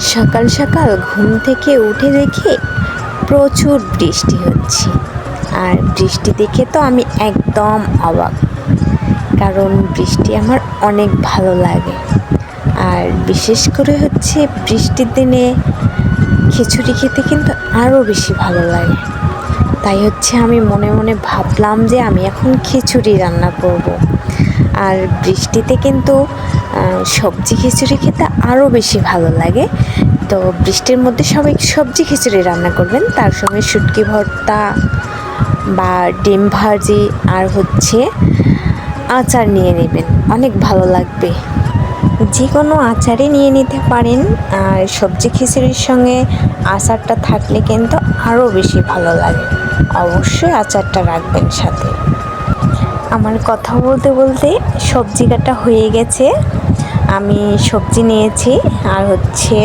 সকাল সকাল ঘুম থেকে উঠে দেখি প্রচুর বৃষ্টি হচ্ছে। আর বৃষ্টি দেখে তো আমি একদম অবাক। কারণ বৃষ্টি আমার অনেক ভালো লাগে। আর বিশেষ করে হচ্ছে বৃষ্টির দিনে খিচুড়ি খেতে কিন্তু আরও বেশি ভালো লাগে। তাই হচ্ছে আমি মনে মনে ভাবলাম যে আমি এখন খিচুড়ি রান্না করব। আর বৃষ্টিতে কিন্তু সবজি খিচুড়ি খেতে আরও বেশি ভালো লাগে। তো বৃষ্টির মধ্যে সবাই সবজি খিচুড়ি রান্না করবেন। তার সঙ্গে শুটকি ভর্তা বা ডিম ভাজি আর হচ্ছে আচার নিয়ে নেবেন। অনেক ভালো লাগবে। যে কোনো আচারই নিয়ে নিতে পারেন। আর সবজি খিচুড়ির সঙ্গে আচারটা থাকলে কিন্তু আরও বেশি ভালো লাগে। অবশ্যই আচারটা রাখবেন সাথে। আমার কথা বলতে বলতে সবজি কাটা হয়ে গেছে। আমি সবজি নিয়েছি আর হচ্ছে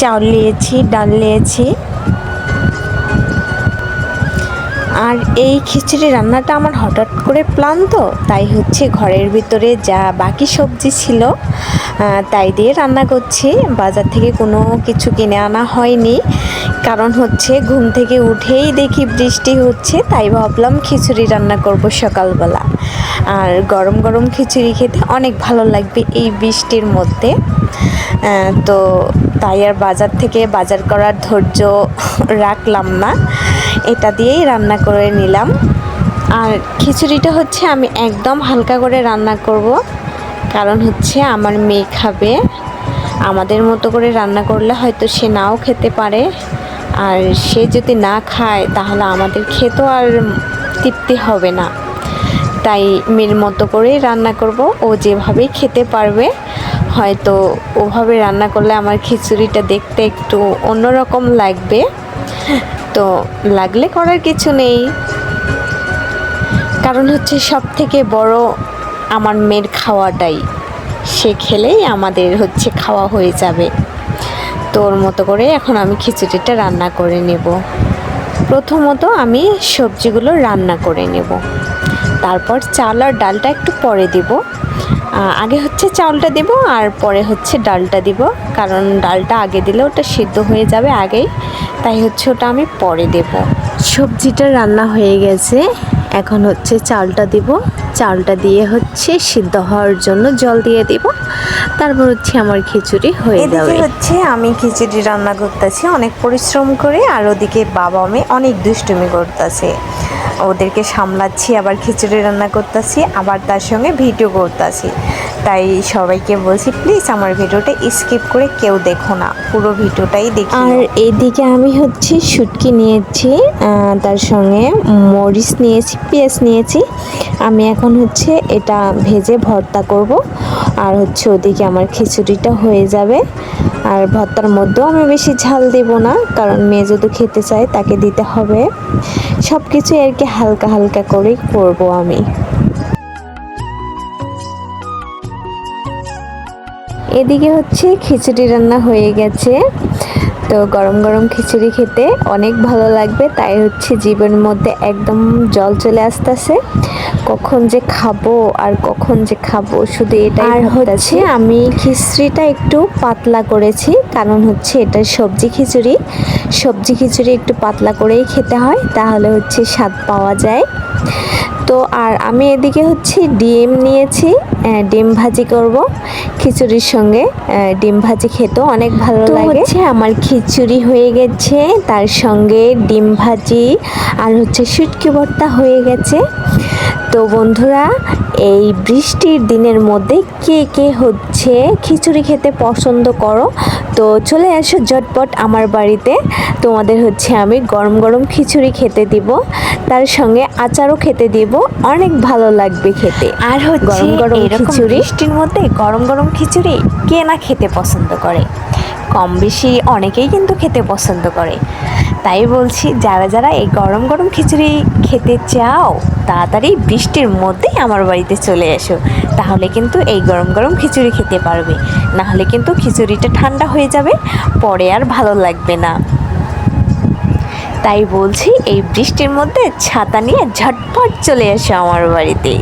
চাউল নিয়েছি, ডাল নিয়েছি। আর এই খিচুড়ি রান্নাটা আমার হঠাৎ করে প্ল্যান তো তাই হচ্ছে ঘরের ভিতরে যা বাকি সবজি ছিল তাই দিয়ে রান্না করছি। বাজার থেকে কোনো কিছু কিনে আনা হয়নি। কারণ হচ্ছে ঘুম থেকে উঠেই দেখি বৃষ্টি হচ্ছে, তাই ভাবলাম খিচুড়ি রান্না করব সকালবেলা। আর গরম গরম খিচুড়ি খেতে অনেক ভালো লাগবে এই বৃষ্টির মধ্যে। তো তাই আর বাজার থেকে বাজার করার ধৈর্য রাখলাম না। এটা দিয়েই রান্না করে নিলাম। আর খিচুড়িটা হচ্ছে আমি একদম হালকা করে রান্না করব। কারণ হচ্ছে আমার মেয়ে খাবে। আমাদের মতো করে রান্না করলে হয়তো সে নাও খেতে পারে। আর সে যদি না খায়, তাহলে আমাদের খেতেও আর তৃপ্তি হবে না। তাই মেয়ের মতো করেই রান্না করব। ও যেভাবেই খেতে পারবে, হয়তো ওভাবে রান্না করলে আমার খিচুড়িটা দেখতে একটু অন্যরকম লাগবে। তো লাগলে করার কিছু নেই। কারণ হচ্ছে সব থেকে বড় আমার মেয়ের খাওয়াটাই। সে খেলেই আমাদের হচ্ছে খাওয়া হয়ে যাবে। তোর মতো করে এখন আমি খিচুড়িটা রান্না করে নেব। প্রথমত আমি সবজিগুলো রান্না করে নেব। তারপর চাল আর ডালটা একটু পরে দিব। আগে হচ্ছে চাউলটা দেব আর পরে হচ্ছে ডালটা দিব। কারণ ডালটা আগে দিলে ওটা সিদ্ধ হয়ে যাবে আগেই। তাই হচ্ছে ওটা আমি পরে দেব। সবজিটা রান্না হয়ে গেছে। এখন হচ্ছে চালটা দিব। চালটা দিয়ে হচ্ছে সিদ্ধ হওয়ার জন্য জল দিয়ে দিব। তারপর হচ্ছে আমার খিচুড়ি হয়ে যাবে। হচ্ছে আমি খিচুড়ি রান্না করতেছি অনেক পরিশ্রম করে আর ওদিকে বাবা মেয়ে অনেক দুষ্টুমি করতেছে। ওদেরকে সামলাচ্ছি আবার খিচুড়ি রান্না করতেছি আবার তার সঙ্গে ভিডিও করতেছি। তাই সবাইকে বলছি প্লিজ আমার ভিডিওটা স্কিপ করে কেউ দেখো না পুরো ভিডিওটাই দেখি আর এইদিকে আমি হচ্ছে শুটকি নিয়েছি তার সঙ্গে মরিচ নিয়েছি পেঁয়াজ নিয়েছি আমি এখন হচ্ছে এটা ভেজে ভর্তা করব। আর হচ্ছে ওদিকে আমার খিচুড়িটা হয়ে যাবে। আর ভর্তার মধ্যেও আমি বেশি ঝাল দেব না, কারণ মেয়ে যদি খেতে চায় তাকে দিতে হবে। সব কিছু আর কি হালকা হালকা করেই করব আমি। এদিকে হচ্ছে খিচুড়ি রান্না হয়ে গেছে। তো গরম গরম খিচুড়ি খেতে অনেক ভালো লাগবে তাই হচ্ছে জীবনের মধ্যে একদম জল চলে আসতেছে। কখন যে খাব আর কখন যে খাব শুধু এটাই আর হচ্ছে আমি খিচুড়িটা একটু পাতলা করেছি কারণ হচ্ছে এটা সবজি খিচুড়ি। সবজি খিচুড়ি একটু পাতলা করেই খেতে হয় তাহলে হচ্ছে স্বাদ পাওয়া যায়। তো আর আমি এদিকে হচ্ছে ডিম নিয়েছি ডিম ভাজি করব খিচুড়ির সঙ্গে। ডিম ভাজি খেতেও অনেক ভালো লাগে। হচ্ছে আমার খিচুড়ি হয়ে গেছে তার সঙ্গে ডিম ভাজি আর হচ্ছে শুটকি ভর্তা হয়ে গেছে। তো বন্ধুরা এই বৃষ্টির দিনের মধ্যে কে কে হচ্ছে খিচুড়ি খেতে পছন্দ করো? তো চলে আসো ঝটপট আমার বাড়িতে। তোমাদের হচ্ছে আমি গরম গরম খিচুড়ি খেতে দিব। তার সঙ্গে আচারও খেতে দিব। অনেক ভালো লাগবে খেতে। আর হচ্ছে গরম গরম খিচুড়ি। বৃষ্টির মধ্যে গরম গরম খিচুড়ি কে না খেতে পছন্দ করে? কম বেশি অনেকেই কিন্তু খেতে পছন্দ করে। তাই বলছি যারা যারা এই গরম গরম খিচুড়ি খেতে চাও তাড়াতাড়ি বৃষ্টির মধ্যেই আমার বাড়িতে চলে এসো। তাহলে কিন্তু এই গরম গরম খিচুড়ি খেতে পারবে। নাহলে কিন্তু খিচুড়িটা ঠান্ডা হয়ে যাবে পরে আর ভালো লাগবে না। তাই বলছি এই বৃষ্টির মধ্যে ছাতা নিয়ে ঝটপট চলে আসে আমার বাড়িতে।